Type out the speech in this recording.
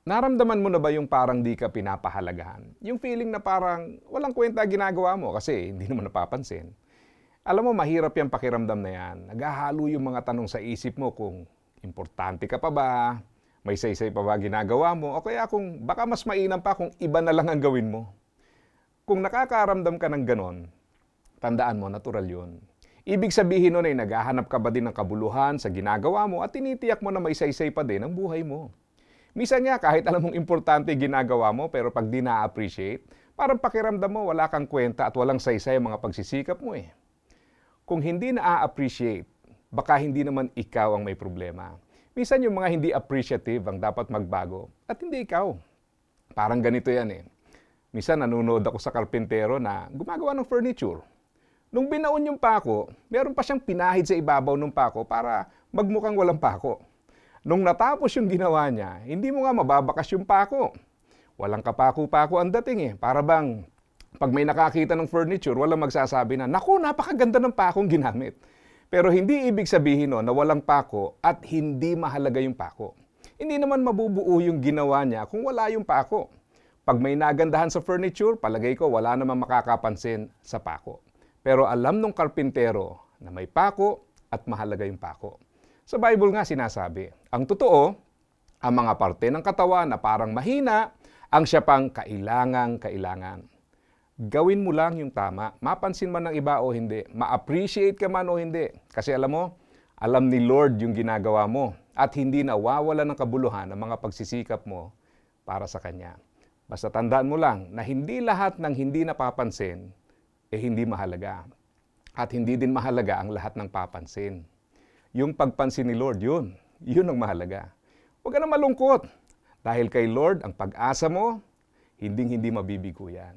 Naramdaman mo na ba yung parang di ka pinapahalagahan? Yung feeling na parang walang kwenta ginagawa mo kasi hindi naman napapansin. Alam mo, mahirap yung pakiramdam na yan. Naghahalo yung mga tanong sa isip mo kung importante ka pa ba, may saysay pa ba ginagawa mo, o kaya kung baka mas mainam pa kung iba na lang ang gawin mo. Kung nakakaramdam ka ng ganon, tandaan mo, natural yun. Ibig sabihin nun ay naghahanap ka ba din ng kabuluhan sa ginagawa mo at tinitiyak mo na may saysay pa din ang buhay mo. Minsan nga, kahit alam mong importante ginagawa mo, pero pag di na-appreciate, parang pakiramdam mo wala kang kwenta at walang saysay ang mga pagsisikap mo eh. Kung hindi na-appreciate, baka hindi naman ikaw ang may problema. Minsan yung mga hindi appreciative ang dapat magbago at hindi ikaw. Parang ganito yan eh. Minsan nanonood ako sa karpintero na gumagawa ng furniture. Nung binaon yung pako, meron pa siyang pinahid sa ibabaw ng pako para magmukhang walang pako. Nung natapos yung ginawa niya, hindi mo nga mababakas yung pako. Walang kapako-pako ang dating eh. Para bang pag may nakakita ng furniture, walang magsasabi na, Naku, napakaganda ng pakong ginamit. Pero hindi ibig sabihin no, na walang pako at hindi mahalaga yung pako. Hindi naman mabubuo yung ginawa niya kung wala yung pako. Pag may nagandahan sa furniture, palagay ko wala namang makakapansin sa pako. Pero alam nung karpintero na may pako at mahalaga yung pako. Sa Bible nga sinasabi, ang totoo, ang mga parte ng katawan na parang mahina, ang siya pang kailangang kailangan. Gawin mo lang yung tama. Mapansin man ng iba o hindi. Ma-appreciate ka man o hindi. Kasi alam mo, alam ni Lord yung ginagawa mo at hindi nawawala ng kabuluhan ang mga pagsisikap mo para sa Kanya. Basta tandaan mo lang na hindi lahat ng hindi napapansin eh hindi mahalaga. At hindi din mahalaga ang lahat ng papansin. Yung pagpansin ni Lord, yun. Yun ang mahalaga. Huwag ka na malungkot. Dahil kay Lord, ang pag-asa mo, hinding-hindi mabibigo yan.